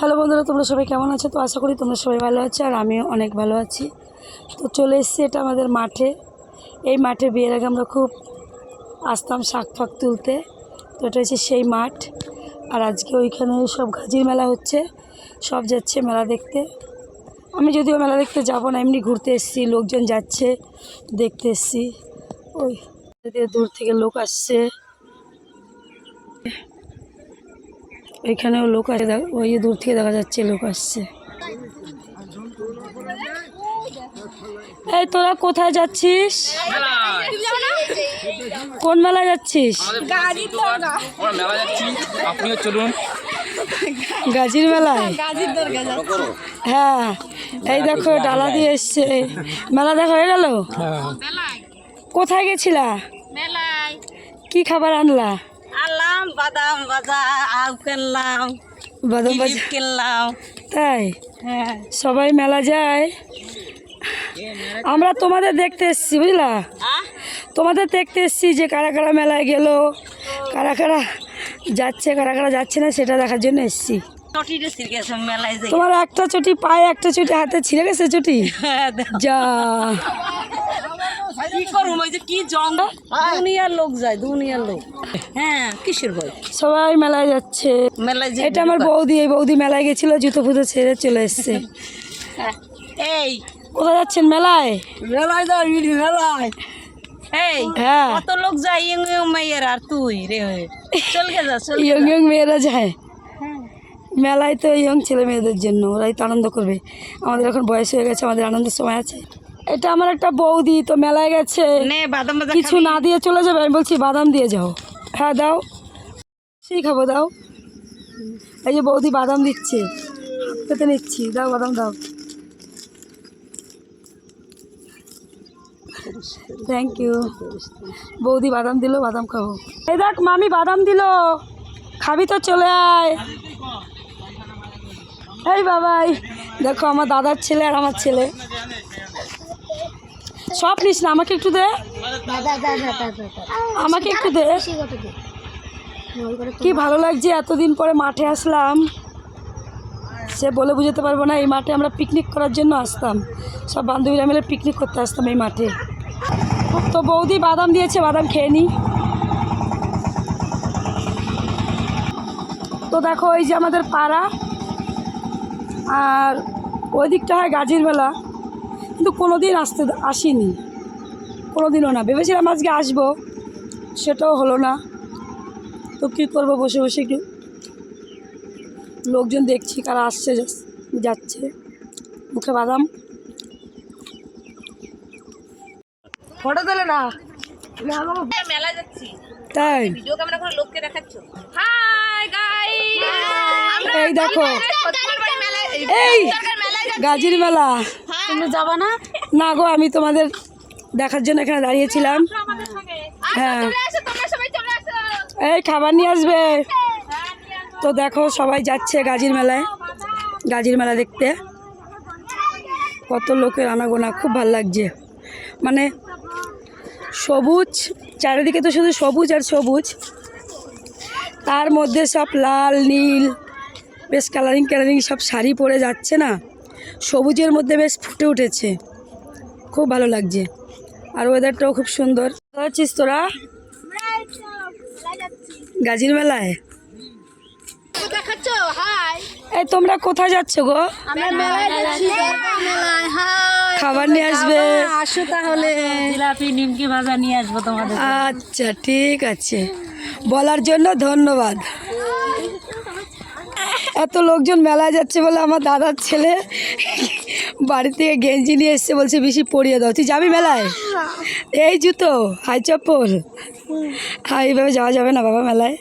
Hello বন্ধুরা, তোমরা সবাই কেমন আছো? তো আশা করি তোমরা সবাই ভালো আছো আর আমিও অনেক ভালো আছি। তো চলে এসেছি এটা আমাদের মাঠে। এই মাঠে বিয়ের আগে আমরা খুব আসতাম শাক ফাক তুলতে। তো এটা হচ্ছে সেই মাঠ। আর আজকে ওইখানে সব গাজির মেলা হচ্ছে, সব যাচ্ছে মেলা দেখতে। আমি যদিও মেলা দেখতে যাব না, এমনি ঘুরতে এসেছি, লোকজন যাচ্ছে, দেখতে এসছি। ওই দূর থেকে লোক আসছে। এখানেও লোক আছে দেখ- ওই দূর থেকে দেখা যাচ্ছে লোক আসছে। এই তোরা কোথায় যাচ্ছিস? কোন মেলায় যাচ্ছিস? আমরা আপনিও চলুন গাজির মেলায়? হ্যাঁ এই দেখো ডালা দিয়ে এসছে। মেলা দেখা হয়ে গেল? কোথায় গেছিলা? কি খাবার আনলা? আলাম বাদাম ভাজা আউ কিনলাম বাদাম কিনলাম তাই? হ্যাঁ। সবাই মেলা যায়। আমরা তোমাদের দেখতে এসছি বুঝলা? তোমাদের দেখতে এসছি যে কারা কারা মেলায় গেল কারা কারা যাচ্ছে কারা কারা যাচ্ছে না সেটা দেখার জন্য এসছি। মেলায় তোমার একটা চটি পায়ে একটা চটি হাতে ছিঁড়ে গেছে চটি? হ্যাঁ, যা। কি করুম ওই যে কি জং দুনিয়ার লোক যায় দুনিয়ার লোক। হ্যাঁ কিসের ভয়? সবাই মেলায় যাচ্ছে। মেলায় যে এটা আমার বৌদি এই বৌদি মেলায় গেছিল জুতো ফুতো ছেড়ে চলে এসছে। এই। কোথায় যাচ্ছেন মেলায়? মেলায় যাই মেলায়। এই হ্যাঁ। কত লোক যায় ইয়ং ইয়ং মেয়ের আর তুই রে। চল গে যা চল ইয়ং ইয়ং মেয়েরা যায়। হ্যাঁ। মেলায় তো ইয়ং ছেলে মেয়েদের জন্য ওরাই তো আনন্দ করবে। আমাদের এখন বয়স হয়ে গেছে আমাদের আনন্দের সময় আছে। এটা আমার একটা বৌদি তো মেলায় গেছে। কিছু না দিয়ে চলে যাবে আমি বলছি বাদাম দিয়ে যাও। হ্যাঁ দাও। সেই খাব দাও। এই যে বৌদি বাদাম দিচ্ছে। পেতে নিচ্ছি। দাও বাদাম দাও। থ্যাংক ইউ বৌদি বাদাম দিল বাদাম খাব। এই দেখ মামি বাদাম দিল। খাবি তো চলে আয়। এই বাবাই দেখো আমার দাদার ছেলে আর আমার ছেলে। সব নিস না, আমাকে একটু দে। আমাকে একটু দে। কি ভালো লাগছে, এতদিন পরে মাঠে আসলাম। সে বলে বুঝতে পারব না, এই মাঠে আমরা পিকনিক করার জন্য আসতাম। সব বান্ধবীরা মিলে পিকনিক করতে আসতাম এই মাঠে। তো বৌদি বাদাম দিয়েছে, বাদাম খেয়ে নি। তো দেখো, এই যে আমাদের পাড়া। আর ওই দিকটা হয় গাজীর মেলা কিন্তু কোনো দিন আসতে আসিনি। কোনো দিনও না। ভেবেছিলাম আজকে আসব সেটাও হলো না। তো কী করব বসে বসে একটু? লোকজন দেখছি কারা আসছে যাস- যাচ্ছে। মুখে বাদাম। ফটো তোলে না। মেলায় যাচ্ছি। তাই? ভিডিও ক্যামেরা করে লোককে দেখাচ্ছ। হাই গাই এই দেখো। এই গাজীর মেলা। তুমি যাবা না? না গো আমি তোমাদের দেখার জন্য এখানে দাঁড়িয়েছিলাম। হ্যাঁ। এই খাবার নিয়ে আসবে। তো দেখো সবাই যাচ্ছে গাজীর মেলায়। গাজীর মেলা দেখতে। কত লোকের আনাগোনা খুব ভালো লাগছে। মানে সবুজ চারিদিকে তো শুধু সবুজ আর সবুজ। তার মধ্যে সব লাল নীল বেশ কালারিং কালারিং সব শাড়ি পরে যাচ্ছে না। সবুজের মধ্যে বেশ ফুটে উঠেছে। খুব ভালো লাগছে। আর ওয়েদারটাও খুব সুন্দর। কোথায় আছিস তোরা? গাজীর মেলায়? এই তোমরা কোথায় যাচ্ছ গো? খাবার নিয়ে আসবে। আসো তাহলে। জিলাপি নিমকি ভাজা নিয়ে আসব তোমাদের আচ্ছা ঠিক আছে। বলার জন্য ধন্যবাদ। এত লোকজন মেলায় যাচ্ছে বলে আমার দাদার ছেলে বাড়ি থেকে গেঞ্জি নিয়ে এসছে বলছে বেশি পরিয়ে দাও। তুই যাবি মেলায়? এই জুতো হাই চপ্পল। হ্যাঁ এইভাবে যাওয়া যাবে না বাবা মেলায়।